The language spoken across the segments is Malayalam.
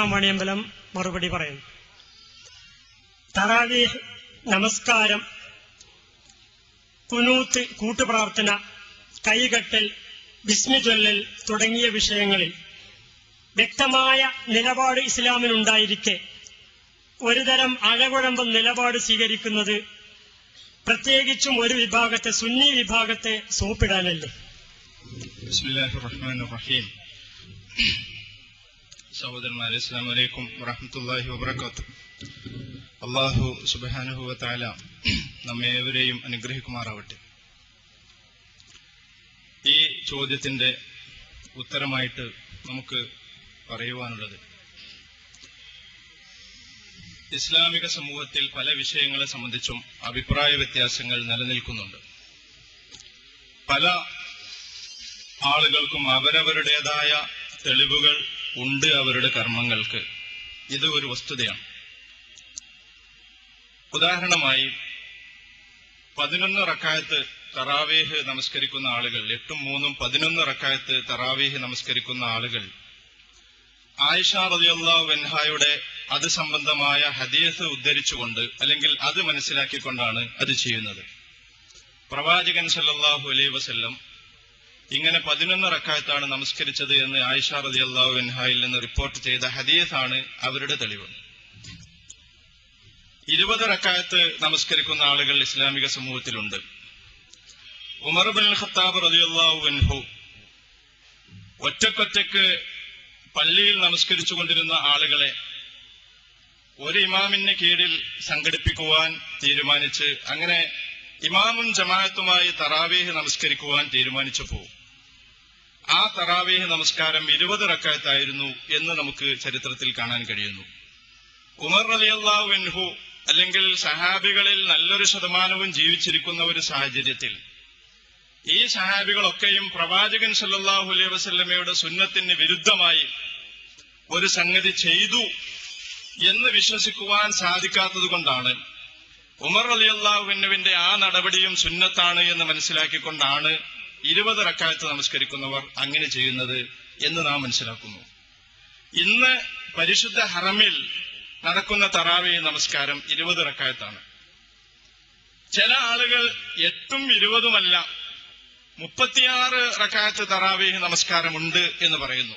മണിയമ്പലം മറുപടി പറയുന്നു തറാവി നമസ്കാരം കുനൂത്ത് കൂട്ടുപ്രാർത്ഥന കൈകെട്ടൽ വിസ്മി ചൊല്ലൽ തുടങ്ങിയ വിഷയങ്ങളിൽ വ്യക്തമായ നിലപാട് ഇസ്ലാമിനുണ്ടായിരിക്കെ. ഒരുതരം അഴകുഴമ്പം നിലപാട് സ്വീകരിക്കുന്നത് പ്രത്യേകിച്ചും ഒരു വിഭാഗത്തെ സുന്നി വിഭാഗത്തെ സോപ്പിടാനല്ലേ. സഹോദരന്മാരെ അസ്സാം വലൈക്കും വറഹമത്തല്ലാഹി വബർക്കാത്തു അള്ളാഹു സുബാനുഹു വതാല നമ്മെ ഏവരെയും അനുഗ്രഹിക്കുമാറാവട്ടെ. ഈ ചോദ്യത്തിന്റെ ഉത്തരമായിട്ട് നമുക്ക് പറയുവാനുള്ളത്. ഇസ്ലാമിക സമൂഹത്തിൽ പല വിഷയങ്ങളെ സംബന്ധിച്ചും അഭിപ്രായ വ്യത്യാസങ്ങൾ നിലനിൽക്കുന്നുണ്ട്. പല ആളുകൾക്കും അവരവരുടേതായ തെളിവുകൾ ഉണ്ട് അവരുടെ കർമ്മങ്ങൾക്ക്. ഇത് ഒരു വസ്തുതയാണ്. ഉദാഹരണമായി പതിനൊന്ന് റക്കായത്ത് തറാവേഹ് നമസ്കരിക്കുന്ന ആളുകൾ എട്ടും മൂന്നും പതിനൊന്ന് റക്കായത്ത് തറാവേഹ് നമസ്കരിക്കുന്ന ആളുകൾ ആയിഷ റളിയല്ലാഹു വെൻഹായുടെ അത് സംബന്ധമായ ഹദീസ് ഉദ്ധരിച്ചുകൊണ്ട് അല്ലെങ്കിൽ അത് മനസ്സിലാക്കിക്കൊണ്ടാണ് അത് ചെയ്യുന്നത്. പ്രവാചകൻ സല്ലാഹു അലൈഹി വസല്ലം ഇങ്ങനെ പതിനൊന്ന് റക്കായത്താണ് നമസ്കരിച്ചത് എന്ന് ആയിഷ റതി അള്ളാഹു വെൻഹായിൽ നിന്ന് റിപ്പോർട്ട് ചെയ്ത ഹദീസാണ് അവരുടെ തെളിവ്. ഇരുപത് റക്കായത്ത് നമസ്കരിക്കുന്ന ആളുകൾ ഇസ്ലാമിക സമൂഹത്തിലുണ്ട്. ഉമർ ബിൻ ഖത്താബ് അള്ളാഹു എൻഹു ഒറ്റക്കൊറ്റക്ക് പള്ളിയിൽ നമസ്കരിച്ചുകൊണ്ടിരുന്ന ആളുകളെ ഒരു ഇമാമിന് കീഴിൽ സംഘടിപ്പിക്കുവാൻ തീരുമാനിച്ച് അങ്ങനെ ഇമാമും ജമാഅത്തുമായി തറാവീഹ് നമസ്കരിക്കുവാൻ തീരുമാനിച്ചപ്പോൾ ആ തറാവേഹ് നമസ്കാരം ഇരുപത് റക്കായത്തായിരുന്നു എന്ന് നമുക്ക് ചരിത്രത്തിൽ കാണാൻ കഴിയുന്നു. ഉമർ അൻഹു അല്ലെങ്കിൽ സഹാബികളിൽ നല്ലൊരു ശതമാനവും ജീവിച്ചിരിക്കുന്ന ഒരു സാഹചര്യത്തിൽ ഈ സഹാബികളൊക്കെയും പ്രവാചകൻ സല്ലാഹു അലൈഹി വസല്ലമയുടെ സുന്നത്തിന് വിരുദ്ധമായി ഒരു സംഗതി ചെയ്തു എന്ന് വിശ്വസിക്കുവാൻ സാധിക്കാത്തത് കൊണ്ടാണ് ഉമർ അലി അള്ളാഹുവിന്നുവിന്റെ ആ നടപടിയും സുന്നത്താണ് എന്ന് മനസ്സിലാക്കിക്കൊണ്ടാണ് ഇരുപത് റക്കായത്ത് നമസ്കരിക്കുന്നവർ അങ്ങനെ ചെയ്യുന്നത് എന്ന് നാം മനസ്സിലാക്കുന്നു. ഇന്ന് പരിശുദ്ധ ഹറമിൽ നടക്കുന്ന തറാവി നമസ്കാരം ഇരുപത് റക്കായത്താണ്. ചില ആളുകൾ എട്ടും ഇരുപതുമല്ല മുപ്പത്തിയാറ് റക്കായത്ത് തറാവീഹ് നമസ്കാരമുണ്ട് എന്ന് പറയുന്നു.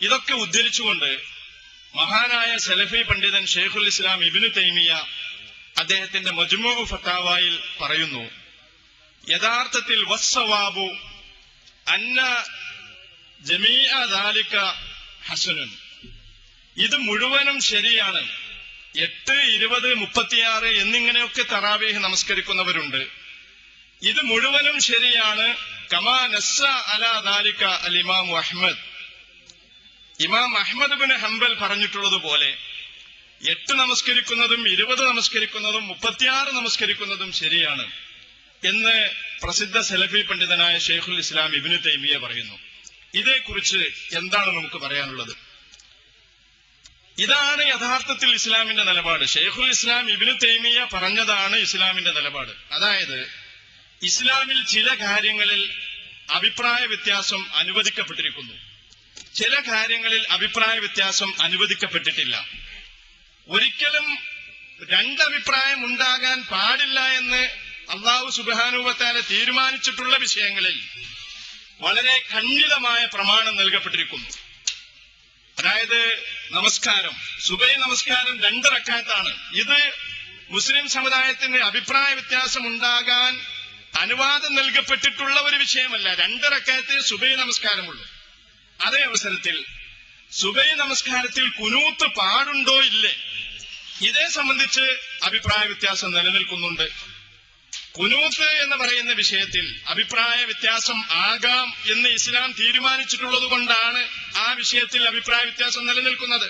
ഇതൊക്കെ ഉദ്ധരിച്ചുകൊണ്ട് മഹാനായ സലഫി പണ്ഡിതൻ ഷെയ്ഖുൽ ഇസ്ലാം ഇബിനു തൈമിയ അദ്ദേഹത്തിന്റെ മജ്മു ഫത്താവായിൽ പറയുന്നു യഥാർത്ഥത്തിൽ വസ്സവാബു അന്ന ജമീഅ ദാലിക ഹസനുൻ. ഇത് മുഴുവനും ശരിയാണ്. എട്ട് ഇരുപത് മുപ്പത്തിയാറ് എന്നിങ്ങനെയൊക്കെ തറാവീഹ് നമസ്കരിക്കുന്നവരുണ്ട്. ഇത് മുഴുവനും ശരിയാണ്. കമാ നസ അല ദാലിക അൽ ഇമാം അഹ്മദ്. ഇമാം അഹ്മദ് ബിൻ ഹംബൽ പറഞ്ഞിട്ടുള്ളതുപോലെ എട്ട് നമസ്കരിക്കുന്നതും ഇരുപത് നമസ്കരിക്കുന്നതും മുപ്പത്തിയാറ് നമസ്കരിക്കുന്നതും ശരിയാണ്. എന്ന് പ്രസിദ്ധ സെലഫി പണ്ഡിതനായ ഷെയ്ഖുൽ ഇസ്ലാം ഇബിനു തൈമിയ പറയുന്നു. ഇതേക്കുറിച്ച് എന്താണ് നമുക്ക് പറയാനുള്ളത്? ഇതാണ് യഥാർത്ഥത്തിൽ ഇസ്ലാമിന്റെ നിലപാട്. ഷെയ്ഖുൽ ഇസ്ലാം ഇബിനു തൈമിയ പറഞ്ഞതാണ് ഇസ്ലാമിന്റെ നിലപാട്. അതായത് ഇസ്ലാമിൽ ചില കാര്യങ്ങളിൽ അഭിപ്രായ വ്യത്യാസം അനുവദിക്കപ്പെട്ടിരിക്കുന്നു. ചില കാര്യങ്ങളിൽ അഭിപ്രായ വ്യത്യാസം അനുവദിക്കപ്പെട്ടിട്ടില്ല. ഒരിക്കലും രണ്ടഭിപ്രായം ഉണ്ടാകാൻ പാടില്ല എന്ന് അള്ളാഹു സുബാനുവത്താലെ തീരുമാനിച്ചിട്ടുള്ള വിഷയങ്ങളിൽ വളരെ ഖണ്ഡിതമായ പ്രമാണം നൽകപ്പെട്ടിരിക്കുന്നു. അതായത് നമസ്കാരം. സുബൈ നമസ്കാരം രണ്ട് റക്കാത്താണ്. ഇത് മുസ്ലിം സമുദായത്തിന് അഭിപ്രായ വ്യത്യാസം ഉണ്ടാകാൻ അനുവാദം നൽകപ്പെട്ടിട്ടുള്ള ഒരു വിഷയമല്ല. രണ്ട് റക്കായത്തെ സുബൈ നമസ്കാരമുള്ളൂ. അതേ അവസരത്തിൽ സുബൈ നമസ്കാരത്തിൽ കുനൂത്ത് പാടുണ്ടോ ഇല്ലേ? ഇതേ സംബന്ധിച്ച് അഭിപ്രായ വ്യത്യാസം നിലനിൽക്കുന്നുണ്ട്. കുനൂത്ത് എന്ന് പറയുന്ന വിഷയത്തിൽ അഭിപ്രായ വ്യത്യാസം ആകാം എന്ന് ഇസ്ലാം തീരുമാനിച്ചിട്ടുള്ളത് കൊണ്ടാണ് ആ വിഷയത്തിൽ അഭിപ്രായ വ്യത്യാസം നിലനിൽക്കുന്നത്.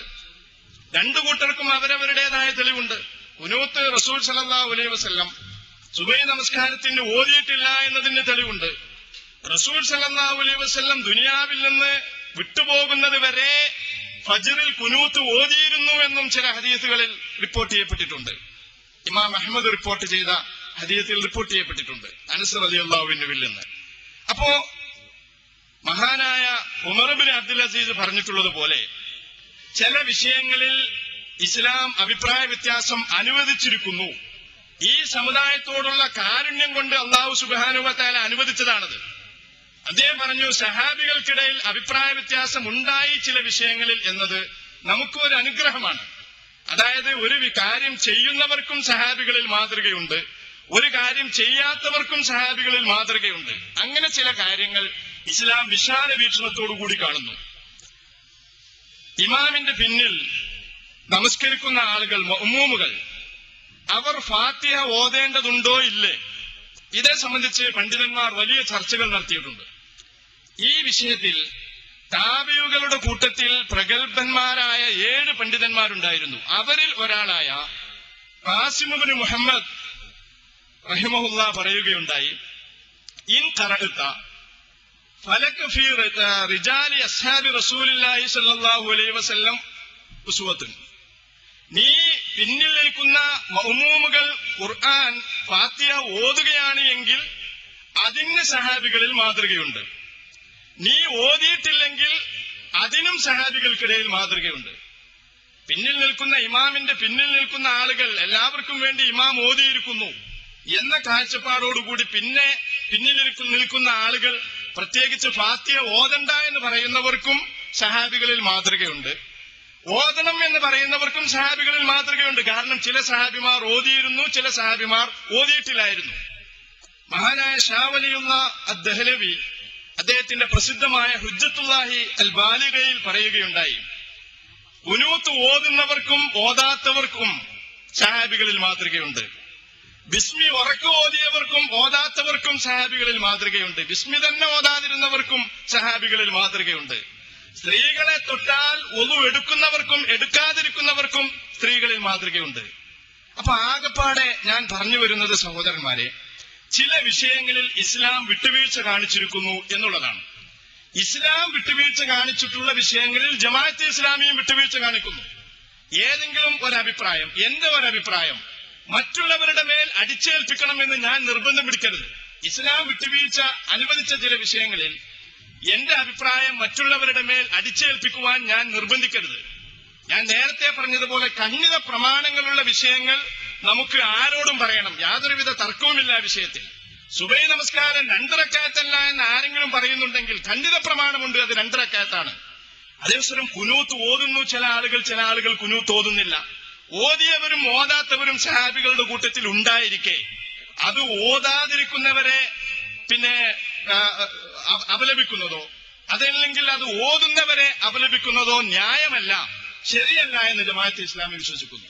രണ്ടു കൂട്ടർക്കും അവരവരുടേതായ തെളിവുണ്ട്. കുനൂത്ത് റസൂൽ സലല്ലാ അലൈഹി വസ്ല്ലം സുബൈ നമസ്കാരത്തിന് ഓതിയിട്ടില്ല എന്നതിന് തെളിവുണ്ട്. റസൂൽ സലല്ലാ അലൈഹി വസ്ല്ലം ദുനിയാവിൽ നിന്ന് വിട്ടുപോകുന്നത് വരെ ഫജറിൽ കുനൂത്ത് ഓതിയിരുന്നു എന്നും ചില ഹദീസുകളിൽ റിപ്പോർട്ട് ചെയ്യപ്പെട്ടിട്ടുണ്ട്. ഇമാം അഹമ്മദ് റിപ്പോർട്ട് ചെയ്ത ഹദീസിൽ റിപ്പോർട്ട് ചെയ്യപ്പെട്ടിട്ടുണ്ട്. അനസ് റളിയല്ലാഹുവിനുവിൽ നിന്ന്. അപ്പോ മഹാനായ ഉമർബിൻ അബ്ദുൽ അസീസ് പറഞ്ഞിട്ടുള്ളത് പോലെ ചില വിഷയങ്ങളിൽ ഇസ്ലാം അഭിപ്രായ വ്യത്യാസം അനുവദിച്ചിരിക്കുന്നു. ഈ സമുദായത്തോടുള്ള കാരുണ്യം കൊണ്ട് അള്ളാഹു സുബാനുവത്താല അനുവദിച്ചതാണത്. അദ്ദേഹം പറഞ്ഞു സഹാബികൾക്കിടയിൽ അഭിപ്രായ വ്യത്യാസം ഉണ്ടായി ചില വിഷയങ്ങളിൽ എന്നത് നമുക്ക് ഒരു അനുഗ്രഹമാണ്. അതായത് ഒരു കാര്യം ചെയ്യുന്നവർക്കും സഹാബികളിൽ മാതൃകയുണ്ട്. ഒരു കാര്യം ചെയ്യാത്തവർക്കും സഹാബികളിൽ മാതൃകയുണ്ട്. അങ്ങനെ ചില കാര്യങ്ങൾ ഇസ്ലാം വിശാല വീക്ഷണത്തോടു കൂടി കാണുന്നു. ഇമാമിന്റെ പിന്നിൽ നമസ്കരിക്കുന്ന ആളുകൾ മൊമൂമുകൾ അവർ ഫാത്തിഹ ഓതേണ്ടതുണ്ടോ ഇല്ലേ? ഇതേ സംബന്ധിച്ച് പണ്ഡിതന്മാർ വലിയ ചർച്ചകൾ നടത്തിയിട്ടുണ്ട്. ഈ വിഷയത്തിൽ താബിയുകളുടെ കൂട്ടത്തിൽ പ്രഗത്ഭന്മാരായ ഏഴ് പണ്ഡിതന്മാരുണ്ടായിരുന്നു. അവരിൽ ഒരാളായ ഖാസിമുബിന് മുഹമ്മദ് റഹിമഹുല്ല പറയുകയുണ്ടായി ഇൻ കറടുത്ത ഫലക്ക് ഫി റിജാലി അസ്ഹാബി റസൂലില്ലാഹി സല്ലല്ലാഹു അലൈഹി വസല്ലം ഉസുവത്തുൻ. നീ പിന്നിൽ നിൽക്കുന്ന മൗമൂമുകൾ ഖുർആൻ ഫാത്തിയ ഓതുകയാണ് എങ്കിൽ അതിന് സഹാബികളിൽ മാതൃകയുണ്ട്. നീ ഓതിയിട്ടില്ലെങ്കിൽ അതിനും സഹാബികൾക്കിടയിൽ മാതൃകയുണ്ട്. പിന്നിൽ നിൽക്കുന്ന ഇമാമിന്റെ പിന്നിൽ നിൽക്കുന്ന ആളുകൾ എല്ലാവർക്കും വേണ്ടി ഇമാം ഓതിയിരിക്കുന്നു. എന്ന കാഴ്ചപ്പാടോടുകൂടി പിന്നെ പിന്നിൽ നിൽക്കു- നിൽക്കുന്ന ആളുകൾ പ്രത്യേകിച്ച് ഫാത്തിയ ഓതണ്ട എന്ന് പറയുന്നവർക്കും സഹാബികളിൽ മാതൃകയുണ്ട്. ഓതണം എന്ന് പറയുന്നവർക്കും സഹാബികളിൽ മാതൃകയുണ്ട്. കാരണം ചില സഹാബിമാർ ഓതിയിരുന്നു ചില സഹാബിമാർ ഓതിയിട്ടില്ലായിരുന്നു. മഹാനായ ഷാവലിയുള്ള അദ്ദേഹലവി അദ്ദേഹത്തിന്റെ പ്രസിദ്ധമായ ഹുജ്ജത്തുല്ലാഹി അൽ ബാലികയിൽ പറയുകയുണ്ടായി ഉനൂത്ത് ഓതുന്നവർക്കും ഓതാത്തവർക്കും സഹാബികളിൽ മാതൃകയുണ്ട്. ബിസ്മി ഉറക്കു ഓതിയവർക്കും ഓതാത്തവർക്കും സഹാബികളിൽ മാതൃകയുണ്ട്. ബിസ്മി തന്നെ ഓതാതിരുന്നവർക്കും സഹാബികളിൽ മാതൃകയുണ്ട്. സ്ത്രീകളെ തൊട്ടാൽ ഒതു എടുക്കുന്നവർക്കും എടുക്കാതിരിക്കുന്നവർക്കും സ്ത്രീകളിൽ മാതൃകയുണ്ട്. അപ്പൊ ആകെപ്പാടെ ഞാൻ പറഞ്ഞു വരുന്നത് സഹോദരന്മാരെ ചില വിഷയങ്ങളിൽ ഇസ്ലാം വിട്ടുവീഴ്ച കാണിച്ചിരിക്കുന്നു എന്നുള്ളതാണ്. ഇസ്ലാം വിട്ടുവീഴ്ച കാണിച്ചിട്ടുള്ള വിഷയങ്ങളിൽ ജമാഅത്ത് ഇസ്ലാമിയും വിട്ടുവീഴ്ച കാണിക്കുന്നു. ഏതെങ്കിലും ഒരഭിപ്രായം എന്റെ ഒരഭിപ്രായം മറ്റുള്ളവരുടെ മേൽ അടിച്ചേൽപ്പിക്കണം എന്ന് ഞാൻ നിർബന്ധം പിടിക്കരുത്. ഇസ്ലാം വിട്ടുവീഴ്ച അനുവദിച്ച ചില വിഷയങ്ങളിൽ എന്റെ അഭിപ്രായം മറ്റുള്ളവരുടെ മേൽ അടിച്ചേൽപ്പിക്കുവാൻ ഞാൻ നിർബന്ധിക്കരുത്. ഞാൻ നേരത്തെ പറഞ്ഞതുപോലെ കണ്ണിത പ്രമാണങ്ങളുള്ള വിഷയങ്ങൾ നമുക്ക് ആരോടും പറയണം. യാതൊരുവിധ തർക്കവുമില്ല വിഷയത്തിൽ. സുബൈ നമസ്കാരം രണ്ടരക്കാത്തല്ല എന്ന് ആരെങ്കിലും പറയുന്നുണ്ടെങ്കിൽ ഖണ്ഡിത പ്രമാണമുണ്ട് അത് രണ്ടരക്കാത്താണ് അതേസരം കുനൂത്ത് ഓതുന്നു ചില ആളുകൾ ചില ആളുകൾ കുനൂത്ത് ഓതുന്നില്ല. ഓതിയവരും ഓതാത്തവരും സഹാബികളുടെ കൂട്ടത്തിൽ ഉണ്ടായിരിക്കെ. അത് ഓതാതിരിക്കുന്നവരെ പിന്നെ അപലപിക്കുന്നതോ അതല്ലെങ്കിൽ അത് ഓതുന്നവരെ അപലപിക്കുന്നതോ ന്യായമല്ല. ശരിയല്ല എന്ന് ജമാഅത്ത് ഇസ്ലാമി വിശ്വസിക്കുന്നു.